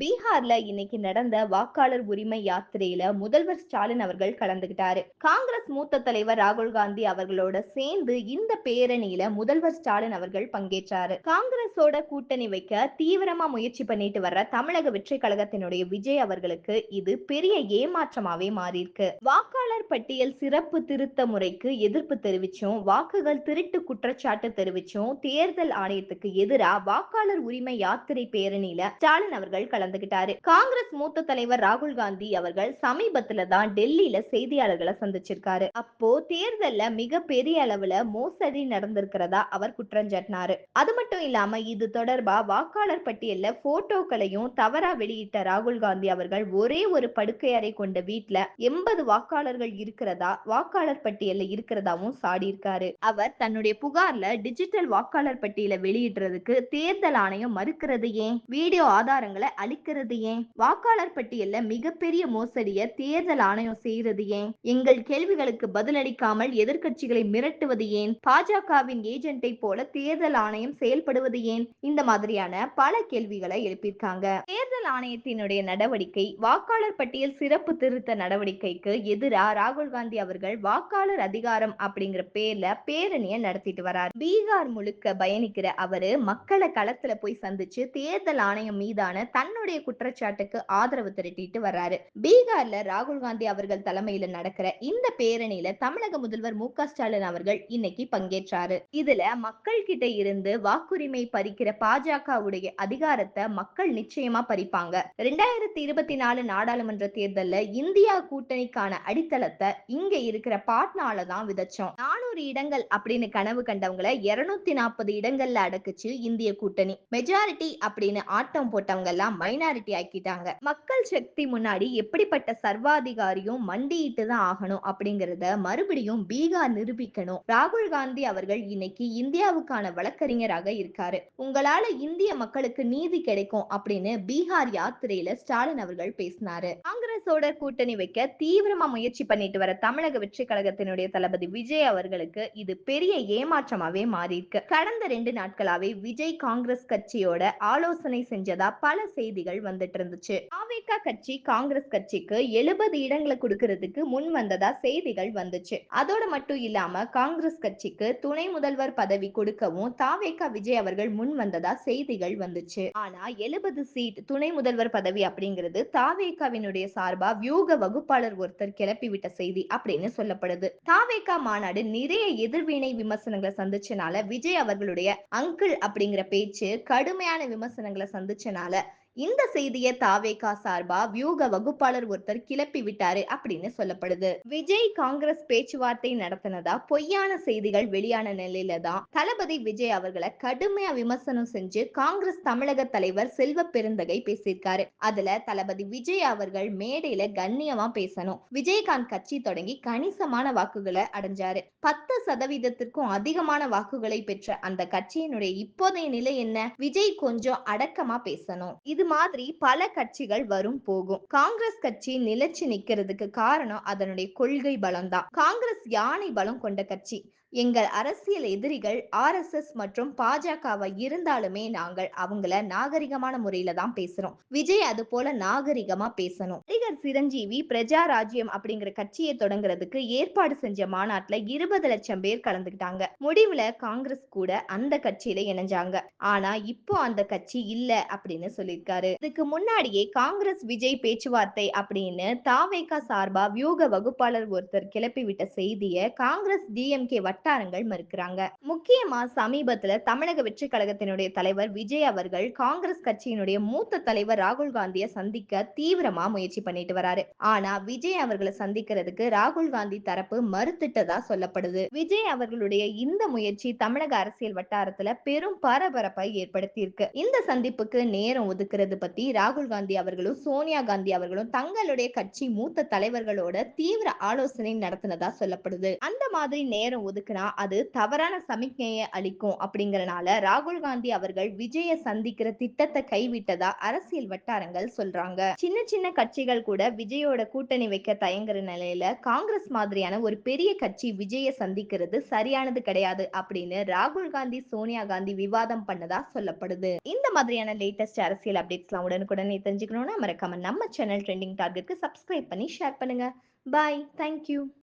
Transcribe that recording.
பீகார்ல இன்னைக்கு நடந்த வாக்காளர் உரிமை யாத்திரையில முதல்வர் ஸ்டாலின் அவர்கள் கலந்துகிட்டாரு. காங்கிரஸ் மூத்த தலைவர் ராகுல் காந்தி அவர்களோட சேர்ந்து இந்த பேரணியில முதல்வர் ஸ்டாலின் அவர்கள் பங்கேற்றாரு. காங்கிரஸோட கூட்டணி வைக்க தீவிரமா முயற்சி பண்ணிட்டு வர்ற தமிழக வெற்றி கழகத்தினுடைய விஜய் அவர்களுக்கு இது பெரிய ஏமாற்றமாவே மாறியிருக்கு. வாக்காளர் பட்டியல் சிறப்பு திருத்த முறைக்கு எதிர்ப்பு தெரிவிச்சும். வாக்குகள் திருட்டு குற்றச்சாட்டு தெரிவிச்சும். தேர்தல் ஆணையத்துக்கு எதிராக வாக்காளர் உரிமை யாத்திரை பேரணியில ஸ்டாலின் அவர்கள் கலந்துகிட்டாரு. காங்கிரஸ் மூத்த தலைவர் ராகுல் காந்தி அவர்கள் சமீபத்துல தான் டெல்லியில செய்தியாளர்களை சந்திச்சிருக்காரு. அப்போ தேர்தல்ல மிக பெரிய அளவுல மோசடி நடந்திருக்கிறதா அவர் குற்றஞ்சாட்டினாரு அது மட்டும் இல்லாம இது தொடர்பா வாக்காளர் பட்டியல்ல போட்டோக்களையும் தவறா வெளியிட்ட ராகுல் காந்தி அவர்கள் ஒரே ஒரு படுக்கை அறை கொண்ட வீட்டுல எண்பது வாக்காளர்கள் இருக்கிறதா? வாக்காளர் பட்டியல்ல இருக்கிறதாவும் சாடியிருக்காரு. அவர் தன்னுடைய புகார்ல டிஜிட்டல் வாக்காளர் பட்டியல வெளியிடுறதுக்கு தேர்தல் ஆணையம் மறுக்கிறது ஏன்? வீடியோ ஆதாரங்களை அளிக்கிறது ஏன்? வாக்காளர் பட்டியல்ல மிகப்பெரிய மோசடிய தேர்தல் ஆணையம் செய்யறது ஏன்? எங்கள் கேள்விகளுக்கு பதிலளிக்காமல் எதிர்க்கட்சிகளை மிரட்டுவது ஏன்? பாஜகவின் ஏஜென்ட்டை போல தேர்தல் ஆணையம் செயல்படுவது ஏன்? இந்த மாதிரியான பல கேள்விகளை எழுப்பியிருக்காங்க. தேர்தல் ஆணையத்தினுடைய நடவடிக்கை வாக்காளர் பட்டியல் சிறப்பு திருத்த நடவடிக்கைக்கு எதிரா? ராகுல் காந்தி அவர்கள் வாக்காளர் அதிகாரம் அப்படிங்கிற பேர்ல பேரணியை நடத்திட்டு வரார். பீகார் முழுக்க பயணிக்கிற அவரு மக்களை களத்துல போய் சந்திச்சு தேர்தல் ஆணையம் மீதான தன்னுடைய குற்றச்சாட்டுக்கு ஆதரவு திரட்டிட்டு வர்றாரு. பீகார்ல ராகுல் காந்தி அவர்கள் தலைமையில நடக்கிற இந்த பேரணியில தமிழக முதல்வர் மு ஸ்டாலின் அவர்கள் இன்னைக்கு பங்கேற்றாரு. இதுல மக்கள் கிட்ட இருந்து வாக்குரிமை பறிக்கிற பாஜகவுடைய அதிகாரத்தை மக்கள் நிச்சயமா பறிப்பாங்க. ரெண்டாயிரத்தி இருபத்தி நாலு நாடாளுமன்ற தேர்தல்ல இந்தியா கூட்டணிக்கான அடித்தள அடித்தளத்தை இங்க இருக்கிற பாட்னால தான் விதைச்சோம். நானூறு இடங்கள் அப்படின்னு கனவு கண்டவங்களை இருநூத்தி நாற்பது இடங்கள்ல அடக்குச்சு இந்திய கூட்டணி. மெஜாரிட்டி அப்படின்னு ஆட்டம் போட்டவங்க எல்லாம் மைனாரிட்டி ஆக்கிட்டாங்க. மக்கள் சக்தி முன்னாடி எப்படிப்பட்ட சர்வாதிகாரியும் மண்டியிட்டு தான் ஆகணும் அப்படிங்கறத மறுபடியும் பீகார் நிரூபிக்கணும். ராகுல் காந்தி அவர்கள் இன்னைக்கு இந்தியாவுக்கான வழக்கறிஞராக இருக்காரு. உங்களால இந்திய மக்களுக்கு நீதி கிடைக்கும் அப்படின்னு பீகார் யாத்திரையில ஸ்டாலின் அவர்கள் பேசினாரு. காங்கிரஸோட கூட்டணி வைக்க தீவிரமா முயற்சி பண்ணிட்டு வர தமிழக வெற்றி கழகத்தினுடைய தளபதி விஜய் அவர்களுக்கு இது பெரிய ஏமாற்றமாவே மாறி இருக்கு கடந்த ரெண்டு நாட்களாவே விஜய் காங்கிரஸ் கட்சியோட ஆலோசனை செஞ்சதா பல செய்திகள் வந்துட்டு இருந்துச்சு. ஆவேகா கட்சி காங்கிரஸ் கட்சிக்கு எழுபது இடங்களை கொடுக்கறதுக்கு முன் வந்ததா செய்திகள் வந்துச்சு. அதோட மட்டும் இல்லாம காங்கிரஸ் கட்சிக்கு துணை முதல்வர் பதவி கொடுக்கவும் தாவேகா விஜய் அவர்கள் முன் வந்ததா செய்திகள் வந்துச்சு. ஆனா எழுபது சீட் துணை முதல்வர் பதவி அப்படிங்கிறது தாவேகாவினுடைய சார்பா வியூக வகுப்பாளர் ஒருத்தர் கிளப்பி விட்டு செய்தி அப்படின்னு சொல்லப்படுது. தாவேகா மாநாடு நிறைய எதிர்வினை விமர்சனங்களை சந்திச்சனால விஜய் அவர்களுடைய அங்கிள் அப்படிங்கிற பேச்சு கடுமையான விமர்சனங்களை சந்திச்சனால இந்த செய்தியை தாவேகா சார்பா வியூக வகுப்பாளர் ஒருத்தர் கிளப்பி விட்டாரு அப்படின்னு சொல்லப்படுது. விஜய் காங்கிரஸ் பேச்சுவார்த்தை நடத்தினதா? பொய்யான செய்திகள் வெளியான நிலையில தான். தளபதி விஜய் அவர்களை கடுமையா விமர்சனம் செஞ்சு காங்கிரஸ் தமிழக தலைவர் செல்வ பெருந்தகை பேசியிருக்காரு. அதுல தளபதி விஜய் அவர்கள் மேடையில கண்ணியமா பேசணும். விஜயகாந்த் கட்சி தொடங்கி கணிசமான வாக்குகளை அடைஞ்சாரு. பத்து சதவீதத்திற்கும் அதிகமான வாக்குகளை பெற்ற அந்த கட்சியினுடைய இப்போதைய நிலை என்ன? விஜய் கொஞ்சம் அடக்கமா பேசணும். இது மாதிரி பல கட்சிகள் வரும் போகும். காங்கிரஸ் கட்சி நிலைச்சு நிக்கிறதுக்கு காரணம் அதனுடைய கொள்கை பலம் தான் காங்கிரஸ் யானை பலம் கொண்ட கட்சி. எங்கள் அரசியல் எதிரிகள் ஆர்எஸ்எஸ் மற்றும் பாஜகவை இருந்தாலுமே நாங்கள் அவங்கள நாகரிகமான முறையில தான் பேசுறோம். விஜய் அது போல நாகரிகமா பேசணும். நடிகர் சிரஞ்சீவி பிரஜா ராஜ்யம் அப்படிங்கிற கட்சியை தொடங்குறதுக்கு ஏற்பாடு செஞ்ச மாநாட்டுல இருபது லட்சம் பேர் கலந்துகிட்டாங்க முடிவுல காங்கிரஸ் கூட அந்த கட்சியில இணைஞ்சாங்க. ஆனா இப்போ அந்த கட்சி இல்ல அப்படின்னு சொல்லியிருக்காரு. இதுக்கு முன்னாடியே காங்கிரஸ் விஜய் பேச்சுவார்த்தை அப்படின்னு தாவேகா சார்பா வியூக வகுப்பாளர் ஒருத்தர் கிளப்பி விட்ட செய்தியை காங்கிரஸ் டிஎம்கே வட்டாரங்கள் மறுக்கிறாங்க. முக்கியமா சமீபத்துல தமிழக வெற்றி கழகத்தினுடைய தலைவர் விஜய் அவர்கள் காங்கிரஸ் கட்சியினுடைய மூத்த தலைவர் ராகுல் காந்தியை சந்திக்க தீவிரமா முயற்சி பண்ணிட்டு வராரு. ஆனா விஜய் அவர்களை சந்திக்கிறதுக்கு ராகுல் காந்தி தரப்பு மறுத்துட்டதா சொல்லப்படுது. விஜய் அவர்களுடைய இந்த முயற்சி தமிழக அரசியல் வட்டாரத்துல பெரும் பரபரப்பை ஏற்படுத்தி இருக்கு இந்த சந்திப்புக்கு நேரம் ஒதுக்குறது பத்தி ராகுல் காந்தி அவர்களும் சோனியா காந்தி அவர்களும் தங்களுடைய கட்சி மூத்த தலைவர்களோட தீவிர ஆலோசனை நடத்தினதா சொல்லப்படுது. அந்த மாதிரி நேரம் ஒதுக்குன இருக்குன்னா அது தவறான சமிக்ஞையை அளிக்கும் அப்படிங்கறனால ராகுல் காந்தி அவர்கள் விஜய சந்திக்கிற திட்டத்தை கைவிட்டதா அரசியல் வட்டாரங்கள் சொல்றாங்க. சின்ன சின்ன கட்சிகள் கூட விஜயோட கூட்டணி வைக்க தயங்குற நிலையில காங்கிரஸ் மாதிரியான ஒரு பெரிய கட்சி விஜய சந்திக்கிறது சரியானது கிடையாது அப்படின்னு ராகுல் காந்தி சோனியா காந்தி விவாதம் பண்ணதா சொல்லப்படுது. இந்த மாதிரியான லேட்டஸ்ட் அரசியல் அப்டேட்ஸ்லாம் உடனுக்குடனே தெரிஞ்சுக்கணும்னா மறக்காம நம்ம சேனல் ட்ரெண்டிங் டார்கெட்க்கு சப்ஸ்கிரைப் பண்ணி ஷேர் பண்ணுங்க. Bye thank you